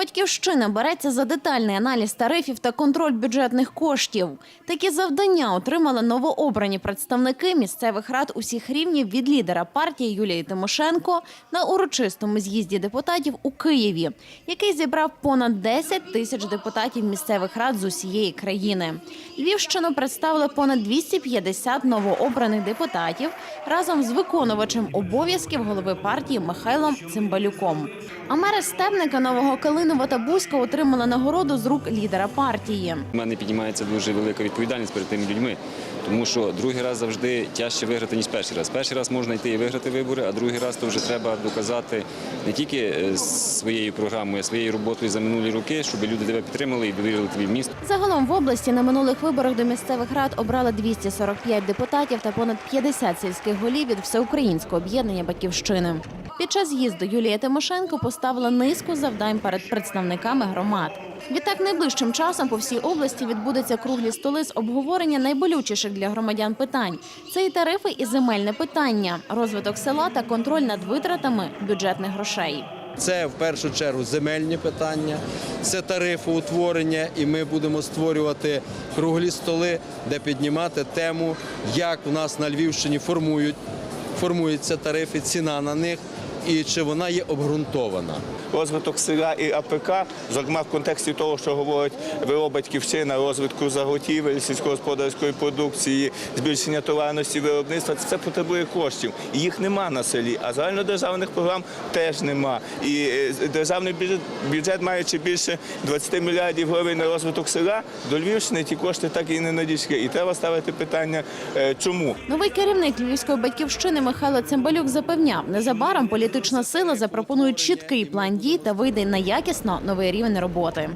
Батьківщина береться за детальний аналіз тарифів та контроль бюджетних коштів. Такі завдання отримали новообрані представники місцевих рад усіх рівнів від лідера партії Юлії Тимошенко на урочистому з'їзді депутатів у Києві, який зібрав понад 10 тисяч депутатів місцевих рад з усієї країни. Львівщину представили понад 250 новообраних депутатів разом з виконувачем обов'язків голови партії Михайлом Цимбалюком. А мери Стебника, Нового Калинова та Бузька отримали нагороду з рук лідера партії. У мене піднімається дуже велика відповідальність перед тими людьми, тому що другий раз завжди тяжче виграти, ніж перший раз. Перший раз можна йти і виграти вибори, а другий раз то вже треба доказати не тільки е, своєю програмою, а своєю роботою за минулі роки, щоб люди тебе підтримали і довірили тобі в місто. Загалом в області на минулих виборах до місцевих рад обрали 245 депутатів та понад 50 сільських голів від всеукраїнського об'єднання Батьківщини. Під час з'їзду Юлія Тимошенко поставила низку завдань перед представниками громад. Відтак, найближчим часом по всій області відбудуться круглі столи з обговорення найболючіших для громадян питань. Це і тарифи, і земельне питання, розвиток села та контроль над витратами бюджетних грошей. Це в першу чергу земельні питання, це тарифоутворення, і ми будемо створювати круглі столи, де піднімати тему, як у нас на Львівщині формують, формуються тарифи, ціна на них і чи вона є обґрунтована. розвиток села і АПК, зокрема в контексті того, що говорить ВО «Батьківщина», розвитку заготівель, сільськогосподарської продукції, збільшення товарності виробництва, це потребує коштів. І їх нема на селі, а загальнодержавних програм теж нема. І е, державний бюджет, бюджет маючи більше 20 мільярдів гривень на розвиток села, до Львівщини ті кошти так і не надійшли. І треба ставити питання, е, чому. Новий керівник львівської батьківщини Михайло Цимбалюк запевняв, незабаром політична сила запропонує чіткий план дій та вийде на якісно новий рівень роботи.